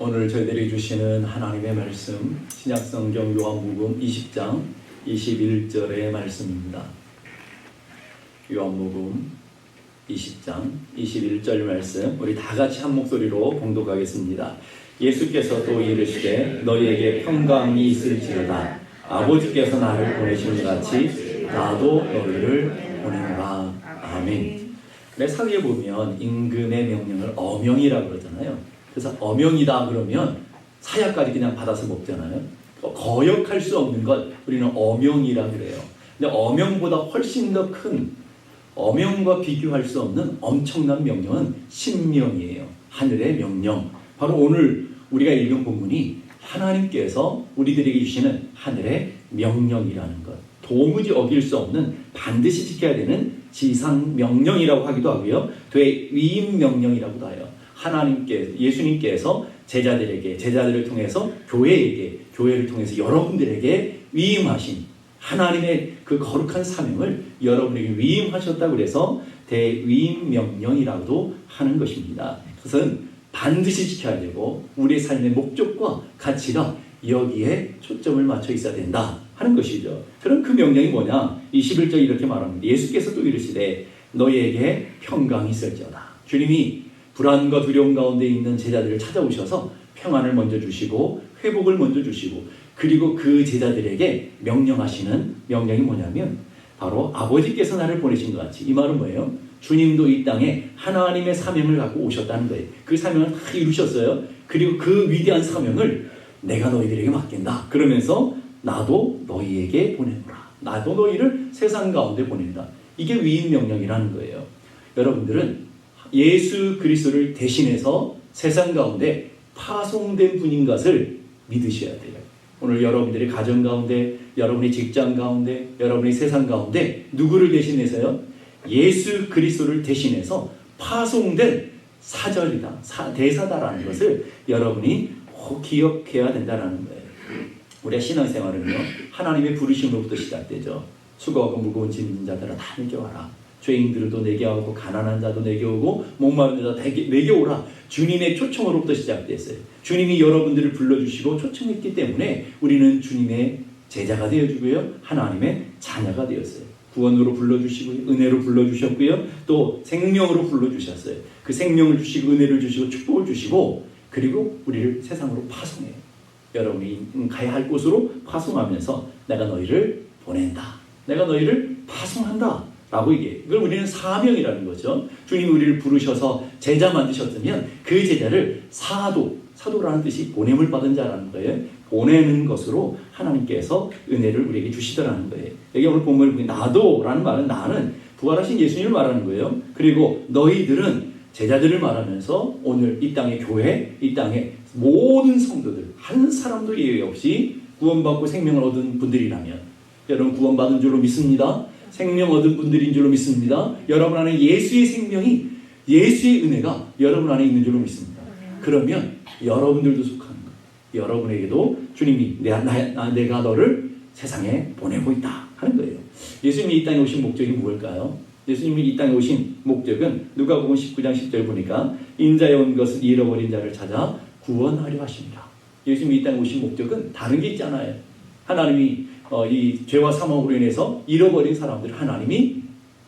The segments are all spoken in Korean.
오늘 저희들이 주시는 하나님의 말씀 신약성경 요한복음 20장 21절의 말씀입니다. 요한복음 20장 21절 말씀 우리 다 같이 한 목소리로 공독하겠습니다. 예수께서 또 이르시되 너희에게 평강이 있을지어다 아버지께서 나를 보내신 것 같이 나도 너희를 보내노라 아멘. 내 사기에 보면 임금의 명령을 어명이라고 그러잖아요. 그래서 어명이다 그러면 사약까지 그냥 받아서 먹잖아요. 거역할 수 없는 것 우리는 어명이라 그래요. 근데 어명보다 훨씬 더 큰 어명과 비교할 수 없는 엄청난 명령은 신명이에요. 하늘의 명령. 바로 오늘 우리가 읽은 본문이 하나님께서 우리들에게 주시는 하늘의 명령이라는 것. 도무지 어길 수 없는 반드시 지켜야 되는 지상 명령이라고 하기도 하고요. 되위임 명령이라고도 해요. 하나님께 예수님께서 제자들에게 제자들을 통해서 교회에게 교회를 통해서 여러분들에게 위임하신 하나님의 그 거룩한 사명을 여러분에게 위임하셨다고 그래서 대위임 명령이라고도 하는 것입니다. 그것은 반드시 지켜야 되고 우리의 삶의 목적과 가치가 여기에 초점을 맞춰 있어야 된다 하는 것이죠. 그럼 그 명령이 뭐냐? 21절 이렇게 말합니다. 예수께서 또 이르시되 너희에게 평강이 있을지어다. 주님이 불안과 두려움 가운데 있는 제자들을 찾아오셔서 평안을 먼저 주시고 회복을 먼저 주시고 그리고 그 제자들에게 명령하시는 명령이 뭐냐면 바로 아버지께서 나를 보내신 것 같이 이 말은 뭐예요? 주님도 이 땅에 하나님의 사명을 갖고 오셨다는 거예요. 그 사명을 다 이루셨어요. 그리고 그 위대한 사명을 내가 너희들에게 맡긴다. 그러면서 나도 너희에게 보내노라. 나도 너희를 세상 가운데 보낸다. 이게 위임 명령이라는 거예요. 여러분들은 예수 그리스도를 대신해서 세상 가운데 파송된 분인 것을 믿으셔야 돼요. 오늘 여러분들의 가정 가운데, 여러분의 직장 가운데, 여러분의 세상 가운데 누구를 대신해서요? 예수 그리스도를 대신해서 파송된 사절이다, 사, 대사다라는 것을 여러분이 꼭 기억해야 된다는 거예요. 우리가 신앙생활은요, 하나님의 부르심으로부터 시작되죠. 수고하고 무거운 짐진 자들아 다 내게 와라. 죄인들도 내게 오고 가난한 자도 내게 오고 목마른 자도 내게 오라. 주님의 초청으로부터 시작됐어요. 주님이 여러분들을 불러주시고 초청했기 때문에 우리는 주님의 제자가 되어주고요. 하나님의 자녀가 되었어요. 구원으로 불러주시고요. 은혜로 불러주셨고요. 또 생명으로 불러주셨어요. 그 생명을 주시고 은혜를 주시고 축복을 주시고 그리고 우리를 세상으로 파송해요. 여러분이 가야 할 곳으로 파송하면서 내가 너희를 보낸다. 내가 너희를 파송한다. 라고 얘기해요. 이걸 우리는 사명이라는 거죠. 주님이 우리를 부르셔서 제자 만드셨으면 그 제자를 사도, 사도라는 뜻이 보냄을 받은 자라는 거예요. 보내는 것으로 하나님께서 은혜를 우리에게 주시더라는 거예요. 여기 오늘 보면 나도라는 말은 나는 부활하신 예수님을 말하는 거예요. 그리고 너희들은 제자들을 말하면서 오늘 이 땅의 교회, 이 땅의 모든 성도들 한 사람도 예외 없이 구원받고 생명을 얻은 분들이라면 여러분 구원받은 줄로 믿습니다. 생명 얻은 분들인 줄로 믿습니다. 여러분 안에 예수의 생명이 예수의 은혜가 여러분 안에 있는 줄로 믿습니다. 그러면 여러분들도 속하는 거예요. 여러분에게도 주님이 내가, 나, 내가 너를 세상에 보내고 있다 하는 거예요. 예수님이 이 땅에 오신 목적이 무엇일까요? 예수님이 이 땅에 오신 목적은 누가복음 19장 10절 보니까 인자에 온 것은 잃어버린 자를 찾아 구원하려 하십니다. 예수님이 이 땅에 오신 목적은 다른 게 있잖아요. 하나님이 어, 이 죄와 사망으로 인해서 잃어버린 사람들을 하나님이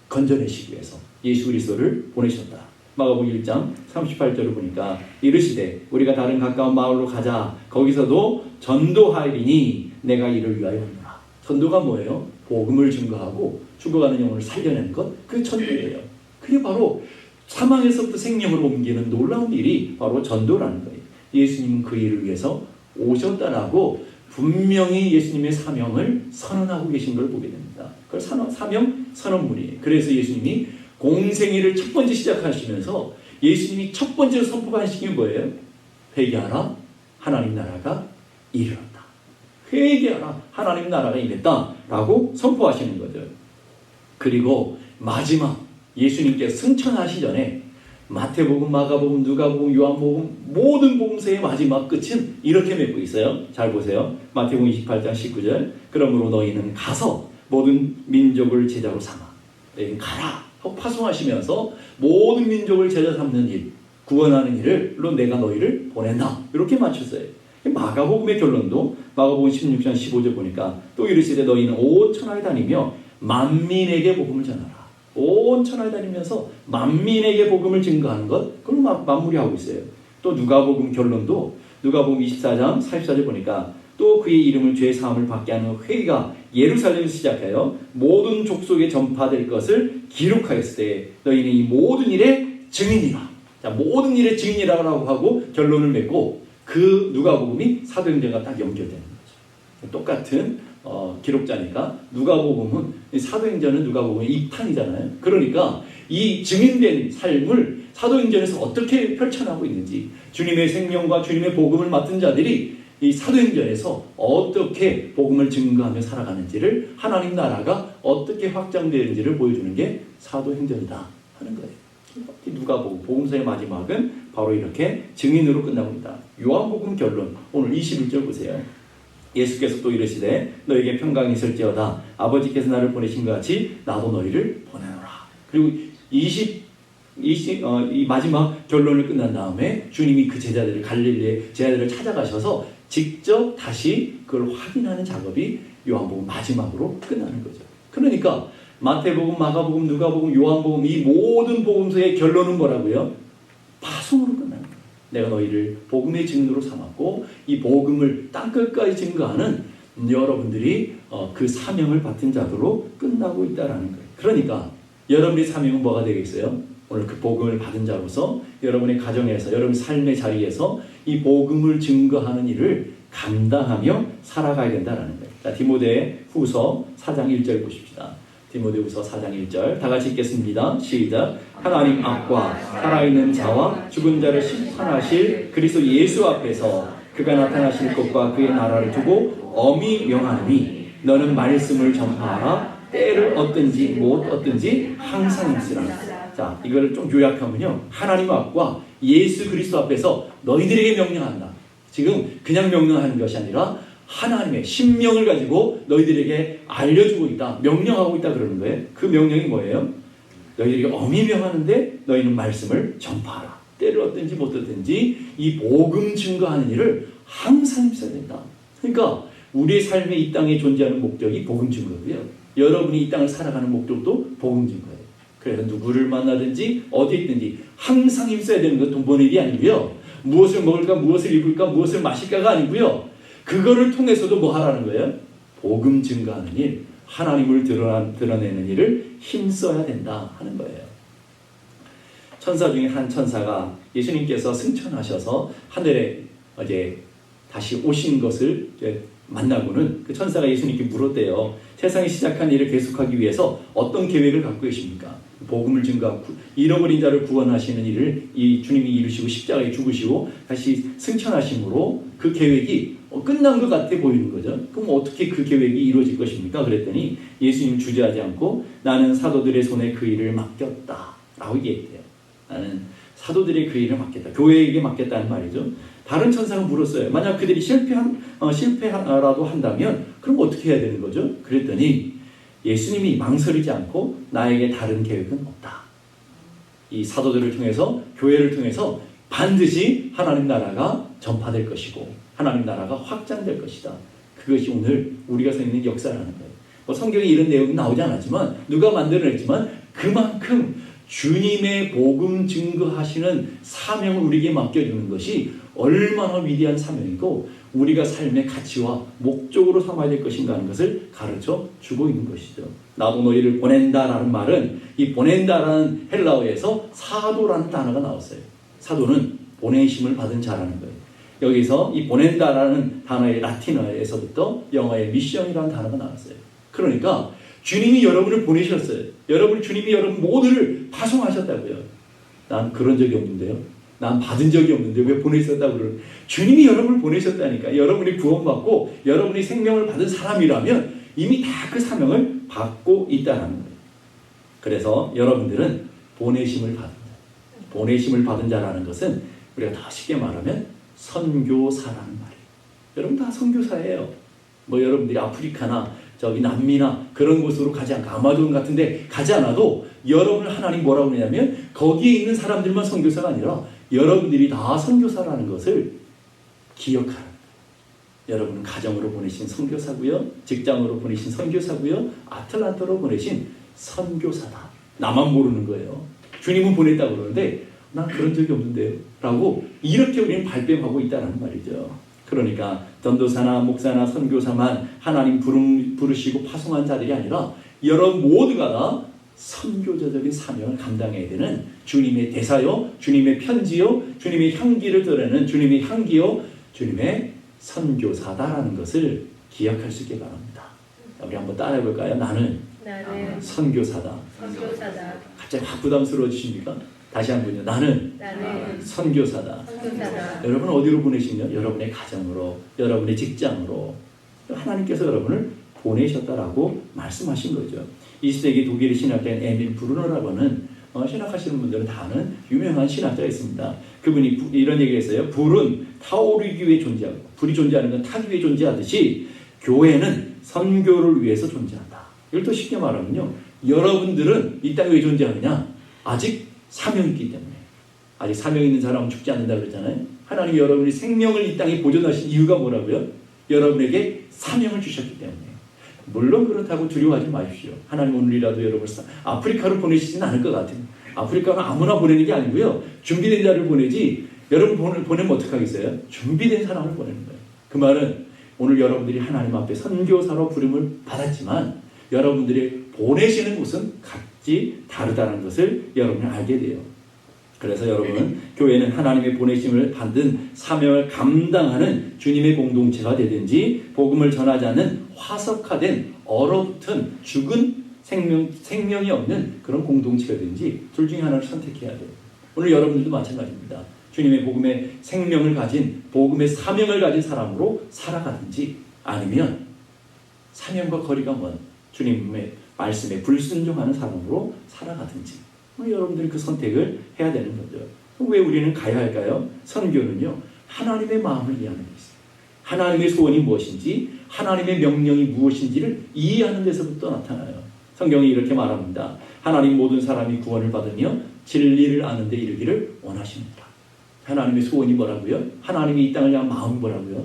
건져내시기 위해서 예수 그리스도를 보내셨다. 마가복음 1장 38절을 보니까 이르시되 우리가 다른 가까운 마을로 가자 거기서도 전도하리니 내가 이를 위하여 온다. 전도가 뭐예요? 복음을 증거하고 죽어가는 영혼을 살려내는 것, 그 전도예요. 그게 바로 사망에서부터 생명으로 옮기는 놀라운 일이 바로 전도라는 거예요. 예수님은 그 일을 위해서 오셨다라고 분명히 예수님의 사명을 선언하고 계신 걸 보게 됩니다. 그걸 사명 선언문이에요. 그래서 예수님이 공생애를 첫 번째 시작하시면서 예수님이 첫 번째로 선포하신 게 뭐예요? 회개하라. 하나님 나라가 이르렀다. 회개하라. 하나님 나라가 임했다. 라고 선포하시는 거죠. 그리고 마지막 예수님께 승천하시 전에 마태복음, 마가복음, 누가복음, 요한복음 모든 복음서의 마지막 끝은 이렇게 맺고 있어요. 잘 보세요. 마태복음 28장 19절. 그러므로 너희는 가서 모든 민족을 제자로 삼아. 너희는 가라. 하고 파송하시면서 모든 민족을 제자 삼는 일. 구원하는 일을로 내가 너희를 보낸다. 이렇게 맞췄어요. 마가복음의 결론도 마가복음 16장 15절 보니까 또 이르시되 너희는 온 천하에 다니며 만민에게 복음을 전하라. 온 천하에 다니면서 만민에게 복음을 증거하는 것 그걸 마, 마무리하고 있어요. 또 누가복음 결론도 누가복음 24장 44절 보니까 또 그의 이름을 죄 사함을 받게 하는 회의가 예루살렘에서 시작하여 모든 족속에 전파될 것을 기록하였을 때 너희는 이 모든 일의 증인이라. 자, 모든 일의 증인이라고 하고 결론을 맺고 그 누가복음이 사도행전과 딱 연결되는 거죠. 똑같은 어, 기록자니까 누가복음은 사도행전은 누가복음의 2판이잖아요. 그러니까 이 증인된 삶을 사도행전에서 어떻게 펼쳐나가고 있는지 주님의 생명과 주님의 복음을 맡은 자들이 이 사도행전에서 어떻게 복음을 증거하며 살아가는지를 하나님 나라가 어떻게 확장되는지를 보여주는 게 사도행전이다 하는 거예요. 누가복음 복음서의 마지막은 바로 이렇게 증인으로 있다. 요한복음 결론 오늘 21절 보세요. 예수께서 또 이르시되 너에게 평강이 있을지어다 아버지께서 나를 보내신 것 같이 나도 너희를 보내노라. 그리고 20 20, 어, 이 마지막 결론을 끝난 다음에 주님이 그 제자들을 갈릴리의 제자들을 찾아가셔서 직접 다시 그걸 확인하는 작업이 요한복음 마지막으로 끝나는 거죠. 그러니까 마태복음, 마가복음, 누가복음, 요한복음 이 모든 복음서의 결론은 뭐라고요? 파송으로 끝나는 거예요. 내가 너희를 복음의 증인으로 삼았고 이 복음을 땅끝까지 증거하는 여러분들이 어, 그 사명을 받은 자들로 끝나고 있다라는 거예요. 그러니까 여러분의 사명은 뭐가 되겠어요? 오늘 그 복음을 받은 자로서 여러분의 가정에서 여러분 삶의 자리에서 이 복음을 증거하는 일을 감당하며 살아가야 된다라는 거예요. 자, 디모데 후서 4장 1절 보십시다. 디모데 후서 4장 1절 다 같이 읽겠습니다. 시작. 하나님 앞과 살아있는 자와 죽은 자를 심판하실 그리스도 예수 앞에서 그가 나타나실 것과 그의 나라를 두고 엄히 명하니 너는 말씀을 전파하라 때를 얻든지 못 얻든지 항상 있으라. 자, 이걸 좀 요약하면요. 하나님 앞과 예수 그리스도 앞에서 너희들에게 명령한다. 지금 그냥 명령하는 것이 아니라 하나님의 신명을 가지고 너희들에게 알려주고 있다. 명령하고 있다 그러는 거예요. 그 명령이 뭐예요? 너희들이 엄히 명하는데 너희는 말씀을 전파하라. 때를 얻든지 못 얻든지 이 복음 증거하는 일을 항상 있어야 된다. 그러니까 우리의 삶에 이 땅에 존재하는 목적이 복음 증거고요. 여러분이 이 땅을 살아가는 목적도 복음 증거예요. 그래서 누구를 만나든지 어디 있든지 항상 힘써야 되는 건돈 버는 일이 아니고요. 무엇을 먹을까, 무엇을 입을까, 무엇을 마실까가 아니고요. 그거를 통해서도 뭐 하라는 거예요? 복음 증거하는 일, 하나님을 드러나, 드러내는 일을 힘써야 된다 하는 거예요. 천사 중에 한 천사가 예수님께서 승천하셔서 하늘에 이제 다시 오신 것을 만나고는 그 천사가 예수님께 물었대요. 세상이 시작한 일을 계속하기 위해서 어떤 계획을 갖고 계십니까? 복음을 증거하고 잃어버린 자를 구원하시는 일을 이 주님이 이루시고 십자가에 죽으시고 다시 승천하심으로 그 계획이 끝난 것 같아 보이는 거죠. 그럼 어떻게 그 계획이 이루어질 것입니까? 그랬더니 예수님 주저하지 않고 나는 사도들의 손에 그 일을 맡겼다. 라고 얘기했대요. 나는 사도들의 그 일을 맡겼다. 교회에게 맡겼다는 말이죠. 다른 천사가 물었어요. 만약 그들이 실패한, 어, 실패라도 한다면 그럼 어떻게 해야 되는 거죠? 그랬더니 예수님이 망설이지 않고 나에게 다른 계획은 없다. 이 사도들을 통해서 교회를 통해서 반드시 하나님 나라가 전파될 것이고 하나님 나라가 확장될 것이다. 그것이 오늘 우리가 서 있는 역사라는 거예요. 뭐 성경에 이런 내용이 나오지 않았지만 누가 만들어냈지만 그만큼 주님의 복음 증거하시는 사명을 우리에게 맡겨주는 것이 얼마나 위대한 사명이고 우리가 삶의 가치와 목적으로 삼아야 될 것인가 하는 것을 가르쳐 주고 있는 것이죠. 나도 너희를 보낸다라는 말은 이 보낸다라는 헬라어에서 사도라는 단어가 나왔어요. 사도는 보내심을 받은 자라는 거예요. 여기서 이 보낸다라는 단어의 라틴어에서부터 영어의 미션이라는 단어가 나왔어요. 그러니까 주님이 여러분을 보내셨어요. 여러분 주님이 여러분 모두를 파송하셨다고요. 난 그런 적이 없는데요. 난 받은 적이 없는데 왜 보내셨다고 그러는 주님이 여러분을 보내셨다니까. 여러분이 구원받고 여러분이 생명을 받은 사람이라면 이미 다 그 사명을 받고 있다는 거예요. 그래서 여러분들은 보내심을 자. 보내심을 받은 자라는 것은 우리가 더 쉽게 말하면 선교사라는 말이에요. 여러분 다 선교사예요. 뭐 여러분들이 아프리카나 저기 남미나 그런 곳으로 가지 않고 아마존 같은데 가지 않아도 여러분을 하나님 뭐라고 그러냐면 거기에 있는 사람들만 선교사가 아니라 여러분들이 다 선교사라는 것을 기억하는 여러분은 가정으로 보내신 선교사고요. 직장으로 보내신 선교사고요. 아틀란타로 보내신 선교사다. 나만 모르는 거예요. 주님은 보냈다고 그러는데 난 그런 적이 없는데요. 라고 이렇게 우리는 발뺌하고 있다는 말이죠. 그러니까 전도사나 목사나 선교사만 하나님 부름, 부르시고 파송한 자들이 아니라 여러분 모두가 다 선교자적인 사명을 감당해야 되는 주님의 대사요, 주님의 편지요, 주님의 향기를 드러내는 주님의 향기요, 주님의 선교사다라는 것을 기억할 수 있게 바랍니다. 우리 한번 따라해 볼까요? 나는 나는 선교사다. 선교사다. 갑자기 확 부담스러워지십니까? 다시 한 번요. 나는 나는 선교사다. 선교사다. 여러분 어디로 보내시면 여러분의 가정으로, 여러분의 직장으로 하나님께서 여러분을 보내셨다라고 말씀하신 거죠. 20세기 독일의 신학자인 에밀 브루너라고 하는 어, 신학하시는 분들은 다 아는 유명한 신학자가 있습니다. 그분이 부- 이런 얘기를 했어요. 불은 타오르기 위해 존재하고 불이 존재하는 건 타기 위해 존재하듯이 교회는 선교를 위해서 존재한다. 이걸 더 쉽게 말하면요. 여러분들은 이 땅에 왜 존재하느냐? 아직 사명이 있기 때문에. 아직 사명 있는 사람은 죽지 않는다 그랬잖아요. 하나님 여러분이 생명을 이 땅에 보존하신 이유가 뭐라고요? 여러분에게 사명을 주셨기 때문에. 물론 그렇다고 두려워하지 마십시오. 하나님 오늘이라도 여러분을 사- 아프리카로 보내시진 않을 것 같아요. 아프리카는 아무나 보내는 게 아니고요. 준비된 자를 보내지 여러분 보내, 보내면 어떡하겠어요? 준비된 사람을 보내는 거예요. 그 말은 오늘 여러분들이 하나님 앞에 선교사로 부름을 받았지만 여러분들이 보내시는 곳은 각지 다르다는 것을 여러분이 알게 돼요. 그래서 여러분 교회는 하나님의 보내심을 받은 사명을 감당하는 주님의 공동체가 되든지 복음을 전하지 않는 화석화된 얼어붙은 죽은 생명 생명이 없는 그런 공동체가든지 둘 중에 하나를 선택해야 돼요. 오늘 여러분들도 마찬가지입니다. 주님의 복음의 생명을 가진 복음의 사명을 가진 사람으로 살아가든지 아니면 사명과 거리가 먼 주님의 말씀에 불순종하는 사람으로 살아가든지 오늘 여러분들이 그 선택을 해야 되는 거죠. 왜 우리는 가야 할까요? 선교는요 하나님의 마음을 이해하는 게 있어요. 하나님의 소원이 무엇인지 하나님의 명령이 무엇인지를 이해하는 데서부터 나타나요. 성경이 이렇게 말합니다. 하나님 모든 사람이 구원을 받으며 진리를 아는 데 이르기를 원하십니다. 하나님의 소원이 뭐라고요? 하나님이 이 땅을 향한 마음이 뭐라고요?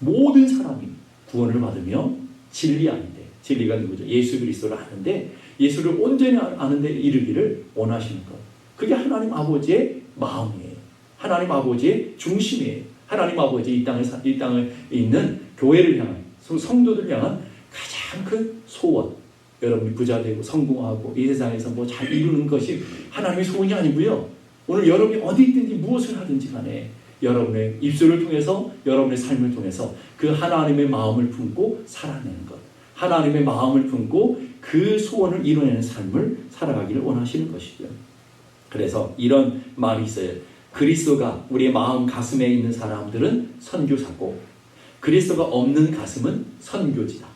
모든 사람이 구원을 받으며 진리 아는데 진리가 누구죠? 예수 그리스도를 아는데 예수를 온전히 아는데 이르기를 원하시는 것. 그게 하나님 아버지의 마음이에요. 하나님 아버지의 중심이에요. 하나님 아버지 이 땅을 사- 이 땅에 있는 교회를 향한 성- 성도들 향한 가장 큰 소원. 여러분이 부자 되고 성공하고 이 세상에서 뭐 잘 이루는 것이 하나님의 소원이 아니고요. 오늘 여러분이 어디 있든지 무엇을 하든지 간에 여러분의 입술을 통해서 여러분의 삶을 통해서 그 하나님의 마음을 품고 살아내는 것. 하나님의 마음을 품고 그 소원을 이뤄내는 삶을 살아가기를 원하시는 것이죠. 그래서 이런 말이 있어요. 그리스도가 우리의 마음 가슴에 있는 사람들은 선교사고 그리스도가 없는 가슴은 선교지다.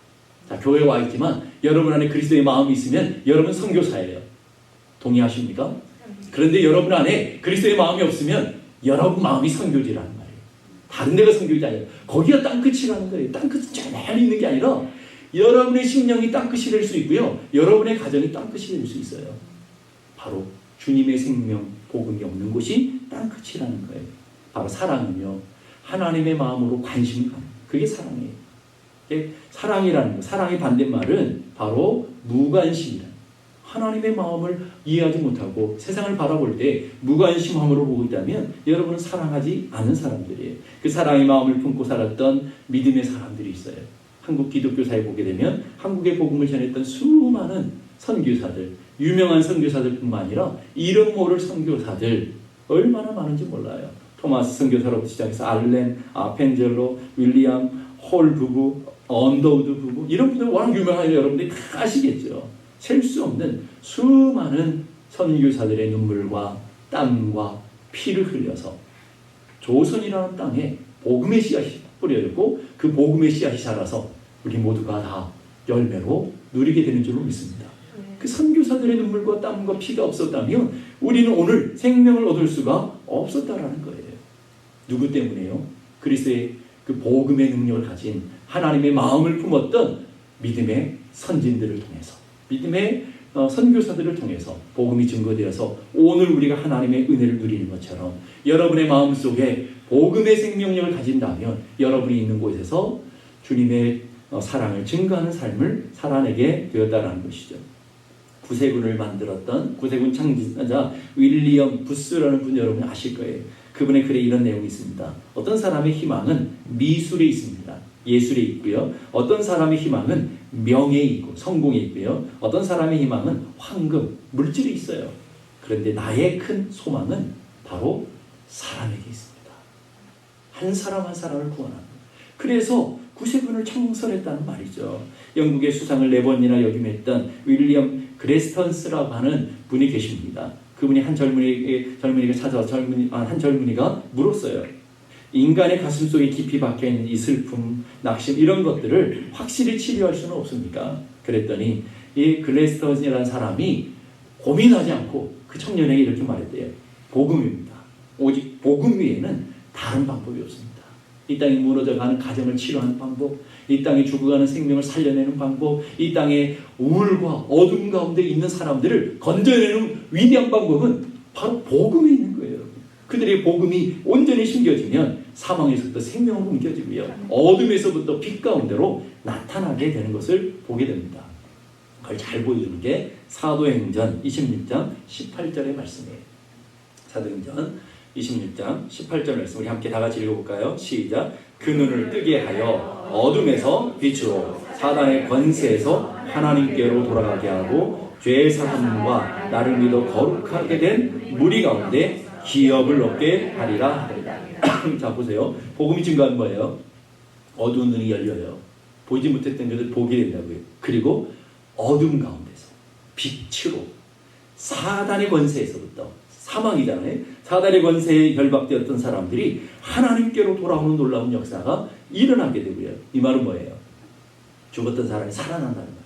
자, 교회에 와 있지만 여러분 안에 그리스도의 마음이 있으면 여러분 선교사예요. 동의하십니까? 그런데 여러분 안에 그리스도의 마음이 없으면 여러분 마음이 선교지라는 말이에요. 다른 데가 선교지 아니에요. 거기가 땅끝이라는 거예요. 땅끝은 저만히 있는 게 아니라 여러분의 심령이 땅끝이 될 수 있고요. 여러분의 가정이 땅끝이 될 수 있어요. 바로 주님의 생명, 복음이 없는 곳이 땅끝이라는 거예요. 바로 사랑은요. 하나님의 마음으로 관심이 가는 그게 사랑이에요. 이게 사랑이라는 거, 사랑의 반대말은 바로 무관심이다. 하나님의 마음을 이해하지 못하고 세상을 바라볼 때 무관심함으로 보고 있다면 여러분은 사랑하지 않는 사람들이에요. 그 사랑의 마음을 품고 살았던 믿음의 사람들이 있어요. 한국 기독교사에 보게 되면 한국의 복음을 전했던 수많은 선교사들, 유명한 선교사들뿐만 아니라 이름 모를 선교사들 얼마나 많은지 몰라요. 토마스 선교사로부터 시작해서 알렌, 아펜젤로, 윌리엄, 홀 부부, 언더우드 부부 이런 분들 워낙 유명하죠. 여러분들이 다 아시겠죠. 셀 수 없는 수많은 선교사들의 눈물과 땀과 피를 흘려서 조선이라는 땅에 복음의 씨앗이 뿌려졌고 그 복음의 씨앗이 자라서 우리 모두가 다 열매로 누리게 되는 줄로 믿습니다. 그 선교사들의 눈물과 땀과 피가 없었다면 우리는 오늘 생명을 얻을 수가 없었다라는 거예요. 누구 때문에요? 그리스도의 그 복음의 능력을 가진 하나님의 마음을 품었던 믿음의 선진들을 통해서 믿음의 어, 선교사들을 통해서 복음이 증거되어서 오늘 우리가 하나님의 은혜를 누리는 것처럼 여러분의 마음 속에 복음의 생명력을 가진다면 여러분이 있는 곳에서 주님의 어, 사랑을 증거하는 삶을 살아내게 되었다라는 것이죠. 구세군을 만들었던 구세군 창지자 윌리엄 부스라는 분 여러분 아실 거예요. 그분의 글에 이런 내용이 있습니다. 어떤 사람의 희망은 미술에 있습니다. 예술에 있고요. 어떤 사람의 희망은 명예에 있고 성공에 있고요. 어떤 사람의 희망은 황금, 물질에 있어요. 그런데 나의 큰 소망은 바로 사람에게 있습니다. 한 사람 한 사람을 구원하는. 그래서 구세군을 창설했다는 말이죠. 영국의 수상을 네 번이나 역임했던 윌리엄 그레스턴스라고 하는 분이 계십니다. 그분이 한 젊은이에게 젊은이가 찾아와 젊은이 아, 한 젊은이가 물었어요. 인간의 가슴 속에 깊이 박혀 있는 이 슬픔, 낙심 이런 것들을 확실히 치료할 수는 없습니까? 그랬더니 이 글래스턴이라는 사람이 고민하지 않고 그 청년에게 이렇게 말했대요. 복음입니다. 오직 복음 위에는 다른 방법이 없습니다. 이 땅에 무너져가는 가정을 치료하는 방법, 이 땅에 죽어가는 생명을 살려내는 방법, 이 땅에 우울과 어둠 가운데 있는 사람들을 건져내는 위대한 방법은 바로 복음에 있는 거예요. 그들의 복음이 온전히 심겨지면 사망에서부터 생명으로 옮겨지고요. 어둠에서부터 빛 가운데로 나타나게 되는 것을 보게 됩니다. 그걸 잘 보여주는 게 사도행전 26장 18절의 말씀이에요. 사도행전 26장 18절 말씀 우리 함께 다 같이 읽어볼까요? 시작. 그 눈을 뜨게 하여 어둠에서 빛으로 사단의 권세에서 하나님께로 돌아가게 하고 죄의 사함과 나를 믿어 거룩하게 된 무리 가운데 기업을 얻게 하리라. 자 보세요. 복음이 증거하는 거예요. 어두운 눈이 열려요. 보지 못했던 것을 보게 된다고요. 그리고 어둠 가운데서 빛으로 사단의 권세에서부터 사망이잖아요. 사단의 권세에 결박되었던 사람들이 하나님께로 돌아오는 놀라운 역사가 일어나게 되고요. 이 말은 뭐예요? 죽었던 사람이 살아난다는 말이에요.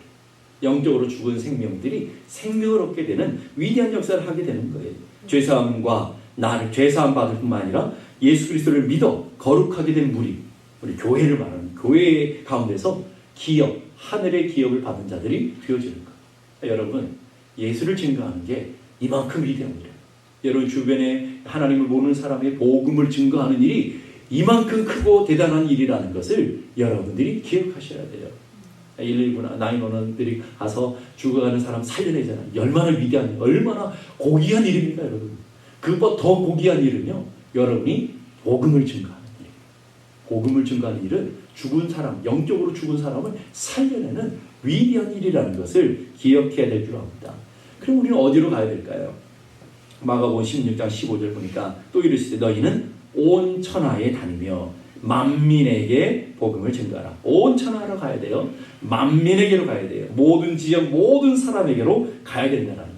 영적으로 죽은 생명들이 생명을 얻게 되는 위대한 역사를 하게 되는 거예요. 죄사함과 나를 죄사함 받을 뿐만 아니라 예수 그리스도를 믿어 거룩하게 된 무리, 우리 교회를 말하는 교회 가운데서 기업, 하늘의 기업을 받은 자들이 되어지는 거예요. 여러분, 예수를 증거하는 게 이만큼 일이에요. 여러분 주변에 하나님을 모르는 사람의 복음을 증거하는 일이 이만큼 크고 대단한 일이라는 것을 여러분들이 기억하셔야 돼요. 119나 911들이 가서 죽어가는 사람 살려내잖아요. 얼마나 위대한 일, 얼마나 고귀한 일입니까, 여러분? 그보다 더 고귀한 일은요, 여러분이 복음을 증거하는 일. 복음을 증거하는 일은 죽은 사람, 영적으로 죽은 사람을 살려내는 위대한 일이라는 것을 기억해야 될 줄 압니다. 그럼 우리는 어디로 가야 될까요? 마가복음 16장 15절 보니까 또 이르시되 너희는 온 천하에 다니며 만민에게 복음을 증거하라. 온 천하로 가야 돼요. 만민에게로 가야 돼요. 모든 지역 모든 사람에게로 가야 된다는 거예요.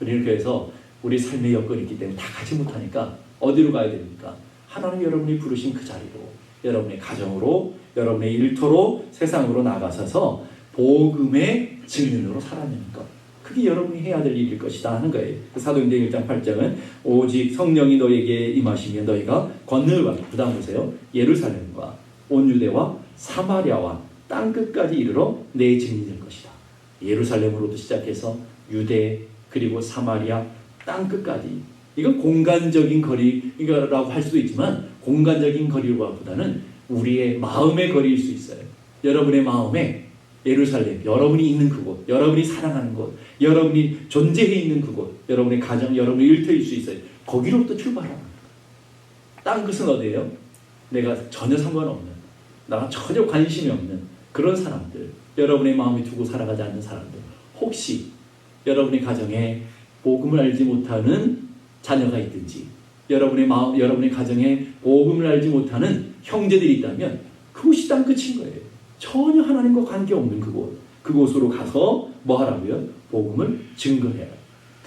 우리는 그래서 우리 삶의 여건이 있기 때문에 다 가지 못하니까 어디로 가야 됩니까? 하나님 여러분이 부르신 그 자리로 여러분의 가정으로 여러분의 일터로 세상으로 나가서서 복음의 증인으로 살아내는 것. 그게 여러분이 해야 될 일일 것이다 하는 거예요. 그 사도행전 1장 8장은 오직 성령이 너에게 임하시면 너희가 그 다음 보세요. 예루살렘과 온 유대와 사마리아와 땅 끝까지 이르러 내 증인이 될 것이다. 예루살렘으로부터 시작해서 유대 그리고 사마리아 땅 끝까지 이건 공간적인 거리라고 할 수도 있지만 공간적인 거리보다는 우리의 마음의 거리일 수 있어요. 여러분의 마음에 예루살렘, 여러분이 있는 그곳, 여러분이 사랑하는 곳, 여러분이 존재해 있는 그곳, 여러분의 가정, 여러분의 일터일 수 있어요. 거기로부터 출발하는. 딴 것은 어디예요? 내가 전혀 상관없는, 나가 전혀 관심이 없는 그런 사람들, 여러분의 마음에 두고 살아가지 않는 사람들, 혹시 여러분의 가정에 복음을 알지 못하는 자녀가 있든지, 여러분의 마음, 여러분의 가정에 복음을 알지 못하는 형제들이 있다면 그곳이 땅 끝인 거예요. 전혀 하나님과 관계없는 그곳. 그곳으로 가서 뭐 하라고요? 복음을 증거해야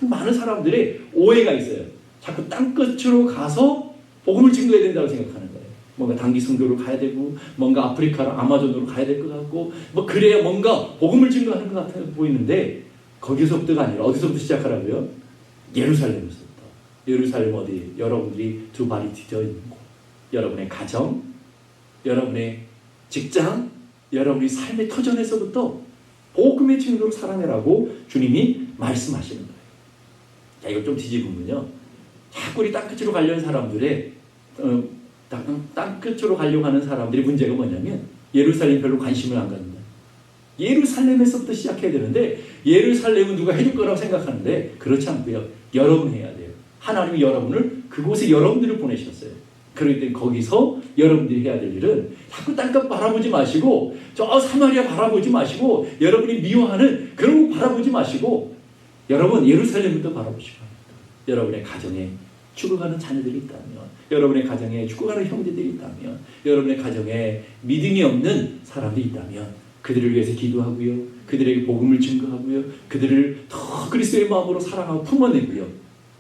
많은 사람들의 오해가 있어요. 자꾸 땅끝으로 가서 복음을 증거해야 된다고 생각하는 거예요. 뭔가 단기 성교로 가야 되고, 뭔가 아프리카로 아마존으로 가야 될 것 같고, 뭐 그래야 뭔가 복음을 증거하는 것 같아 보이는데 거기서부터가 아니라 어디서부터 시작하라고요? 예루살렘에서부터. 예루살렘 어디? 여러분들이 두 발이 디뎌 있는 곳. 여러분의 가정, 여러분의 직장, 여러분이 삶의 터전에서부터 복음의 증거로 살아내라고 주님이 말씀하시는 거예요. 자, 이걸 좀 뒤집으면요. 자꾸 우리 땅끝으로 가려는 사람들의 어, 땅, 땅끝으로 가려고 하는 사람들의 문제가 뭐냐면 예루살렘 별로 관심을 안 갖는다. 예루살렘에서부터 시작해야 되는데 예루살렘은 누가 해줄 거라고 생각하는데 그렇지 않고요. 여러분 해야 돼요. 하나님이 여러분을 그곳에 여러분들을 보내셨어요. 그렇기 때문에 거기서 여러분들이 해야 될 일은 자꾸 땅값 바라보지 마시고 저 사마리아 바라보지 마시고 여러분이 미워하는 그런 거 바라보지 마시고 여러분 예루살렘부터 바라보시고 여러분의 가정에 죽어가는 자녀들이 있다면 여러분의 가정에 죽어가는 형제들이 있다면 여러분의 가정에 믿음이 없는 사람들이 있다면 그들을 위해서 기도하고요 그들에게 복음을 증거하고요 그들을 더 그리스도의 마음으로 사랑하고 품어내고요.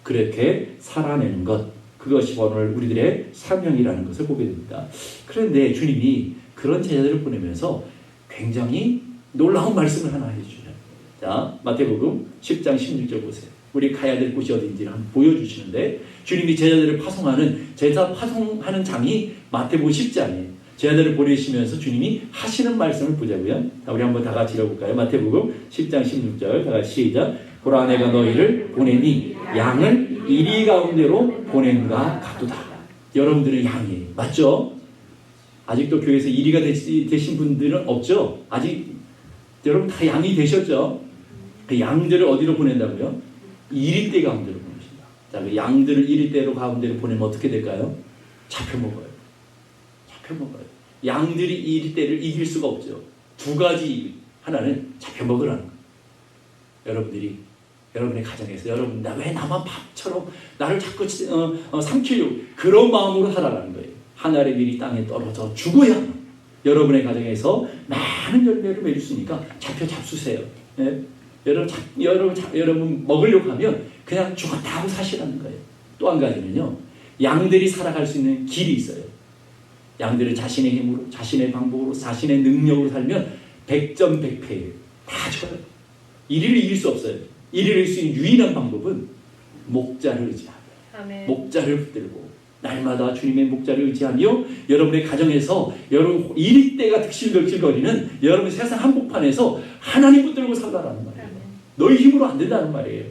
그렇게 살아내는 것 그것이 오늘 우리들의 사명이라는 것을 보게 됩니다. 그런데 주님이 그런 제자들을 보내면서 굉장히 놀라운 말씀을 하나 해주셔요. 자, 마태복음 10장 16절 보세요. 우리 가야 될 곳이 어딘지를 한번 보여주시는데 주님이 제자들을 파송하는 제자 파송하는 장이 마태복음 10장이에요. 제자들을 보내시면서 주님이 하시는 말씀을 보자고요. 자, 우리 한번 다 같이 읽어볼까요? 마태복음 10장 16절 다 같이 시작. 보라 내가 너희를 보내니 양을 이리 가운데로 보낸가 가도다. 여러분들은 양이에요. 맞죠? 아직도 교회에서 이리가 되신 분들은 없죠? 아직 여러분 다 양이 되셨죠? 그 양들을 어디로 보낸다고요? 이리대 가운데로 보내신다. 자, 그 양들을 이리대로 가운데로 보내면 어떻게 될까요? 잡혀 먹어요. 잡혀 먹어요. 양들이 이리대를 이길 수가 없죠. 두 가지 하나는 잡혀 먹으라는 거예요. 여러분들이 여러분의 가정에서 여러분 나 왜 나만 밥처럼 나를 자꾸 어, 어, 삼키려고 그런 마음으로 살아가는 거예요. 하늘의 밀이 땅에 떨어져 죽어야 여러분의 가정에서 많은 열매를 맺을 수 있으니까 잡혀 잡수세요. 예? 여러분, 잡, 여러분, 잡, 여러분 먹으려고 하면 그냥 죽었다 하고 사시라는 거예요. 또 한 가지는요. 양들이 살아갈 수 있는 길이 있어요. 양들은 자신의 힘으로, 자신의 방법으로, 자신의 능력으로 살면 백전백패예요. 다 죽어요. 이리를 이길 수 없어요. 이길 수 있는 유일한 방법은 목자를 의지하고 아멘. 목자를 붙들고 날마다 주님의 목자를 의지하며 여러분의 가정에서 여러분 이리 때가 득실득실거리는 여러분 세상 한복판에서 하나님 붙들고 살라라는 말이에요. 아멘. 너희 힘으로 안 된다는 말이에요.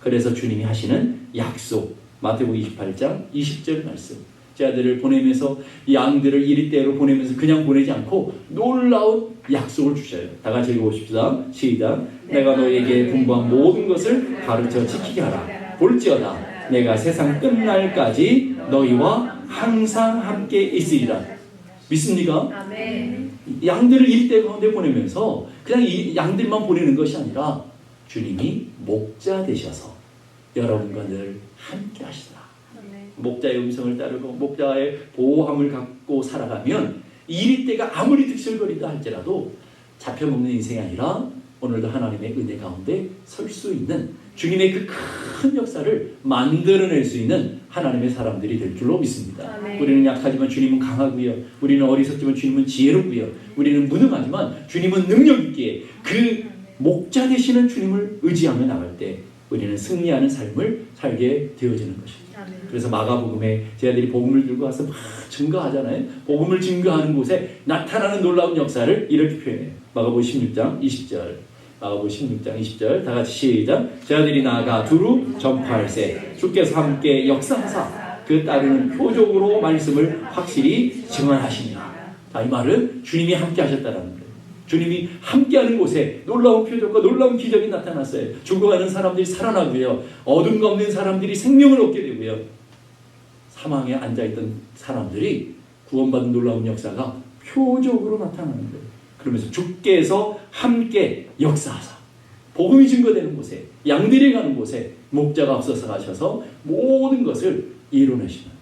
그래서 주님이 하시는 약속 마태복음 28장 20절 말씀 제 아들을 보내면서 이 양들을 이리 때로 보내면서 그냥 보내지 않고 놀라운 약속을 주셔요. 다 같이 읽어보십시다. 시작. 내가 너에게 분부한 모든 것을 가르쳐 지키게 하라. 볼지어다. 내가 세상 끝날까지 너희와 항상 함께 있으리라. 믿습니까? 양들을 일대 가운데 보내면서 그냥 이 양들만 보내는 것이 아니라 주님이 목자 되셔서 여러분과 늘 함께 하시다. 목자의 음성을 따르고 목자의 보호함을 갖고 살아가면 이리때가 아무리 득실거리다 할지라도 잡혀먹는 인생이 아니라 오늘도 하나님의 은혜 가운데 설 수 있는 주님의 그 큰 역사를 만들어낼 수 있는 하나님의 사람들이 될 줄로 믿습니다. 아멘. 우리는 약하지만 주님은 강하고요. 우리는 어리석지만 주님은 지혜롭고요. 우리는 무능하지만 주님은 능력 있기에 그 목자 되시는 주님을 의지하며 나갈 때 우리는 승리하는 삶을 살게 되어지는 것입니다. 그래서 마가복음에 제자들이 복음을 들고 와서 막 증거하잖아요. 복음을 증거하는 곳에 나타나는 놀라운 역사를 이렇게 표현해요. 마가복음 16장 20절. 마가복음 16장 20절. 다 같이 시작. 제자들이 나아가 두루 전파할세. 주께서 함께 역사하사 그 따르는 표적으로 말씀을 확실히 증언하시니라. 자, 이 말은 주님이 함께 하셨다는 거예요. 주님이 함께하는 곳에 놀라운 표적과 놀라운 기적이 나타났어요. 죽어가는 사람들이 살아나고요. 어둠 없는 사람들이 생명을 얻게 되고요. 사망에 앉아있던 사람들이 구원받은 놀라운 역사가 표적으로 나타나는 거예요. 그러면서 주께서 함께 역사하사 복음이 증거되는 곳에 양들이 가는 곳에 목자가 앞서서 가셔서 모든 것을 이루내시는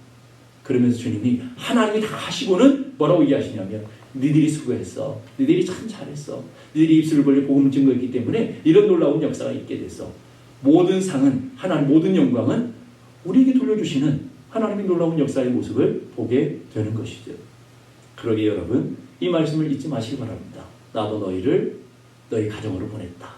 그러면서 주님이 하나님이 다 하시고는 뭐라고 얘기하시냐면 니들이 수고했어. 니들이 참 잘했어. 니들이 입술을 벌려 복음 증거했기 때문에 이런 놀라운 역사가 있게 됐어. 모든 상은 하나님 모든 영광은 우리에게 돌려주시는 하나님의 놀라운 역사의 모습을 보게 되는 것이죠. 그러게 여러분 이 말씀을 잊지 마시기 바랍니다. 나도 너희를 너희 가정으로 보냈다.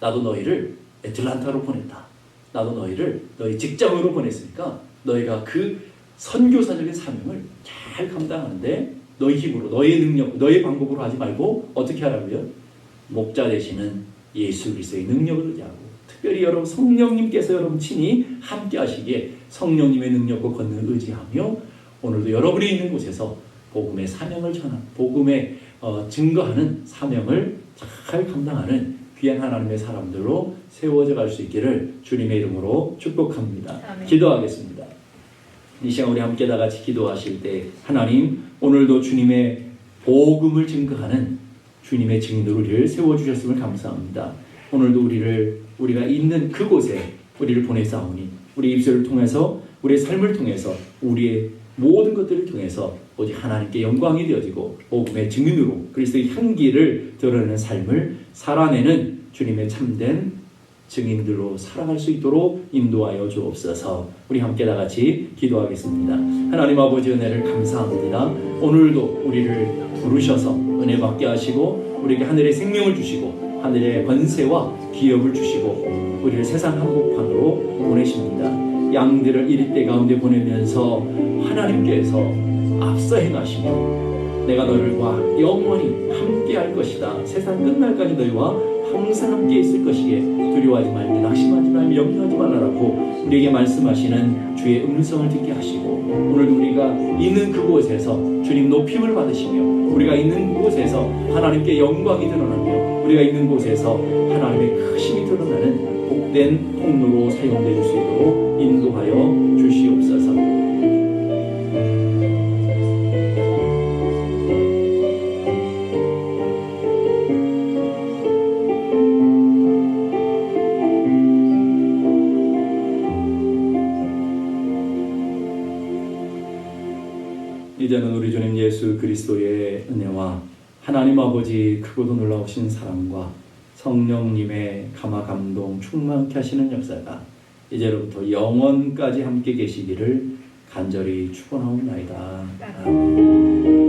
나도 너희를 애틀란타로 보냈다. 나도 너희를 너희 직장으로 보냈으니까 너희가 그 선교사적인 사명을 잘 감당하는데 너희 힘으로 너의 능력 너의 방법으로 하지 말고 어떻게 하라고요? 목자 되시는 예수 그리스도의 능력을 의지하고 특별히 여러분 성령님께서 여러분 친히 함께 하시기에 성령님의 능력과 권능을 의지하며 오늘도 여러분이 있는 곳에서 복음의 사명을 전한 복음의 어, 증거하는 사명을 잘 감당하는 귀한 하나님의 사람들로 세워져 갈 수 있기를 주님의 이름으로 축복합니다. 아멘. 기도하겠습니다. 이 시간 우리 함께 다 같이 기도하실 때 하나님 오늘도 주님의 복음을 증거하는 주님의 우리를 세워주셨음을 감사합니다. 오늘도 우리를 우리가 있는 그곳에 우리를 보내사오니 우리 입술을 통해서 우리의 삶을 통해서 우리의 모든 것들을 통해서 오직 하나님께 영광이 되어지고 복음의 증인으로 그리스도의 향기를 드러내는 삶을 살아내는 주님의 참된 증인들로 살아갈 수 있도록 인도하여 주옵소서. 우리 함께 다 같이 기도하겠습니다. 하나님 아버지 은혜를 감사합니다. 오늘도 우리를 부르셔서 은혜 받게 하시고 우리에게 하늘의 생명을 주시고 하늘의 권세와 기업을 주시고 우리를 세상 한복판으로 보내십니다. 양들을 이리때 가운데 보내면서 하나님께서 앞서 행하시며 내가 너를과 영원히 함께 할 것이다. 세상 끝날까지 너희와 항상 함께 있을 것이기에 두려워하지 말고 낙심하지 말고 염려하지 말라라고 우리에게 말씀하시는 주의 음성을 듣게 하시고 오늘도 우리가 있는 그곳에서 주님 높임을 받으시며 우리가 있는 곳에서 하나님께 영광이 드러나며 우리가 있는 곳에서 하나님의 크심이 드러나는 복된 통로로 사용될 수 있도록 인도하여 아버지 크고도 놀라우신 사랑과 성령님의 감화 감동 충만케 하시는 역사가 이제로부터 영원까지 함께 계시기를 간절히 축원하옵나이다. 아멘.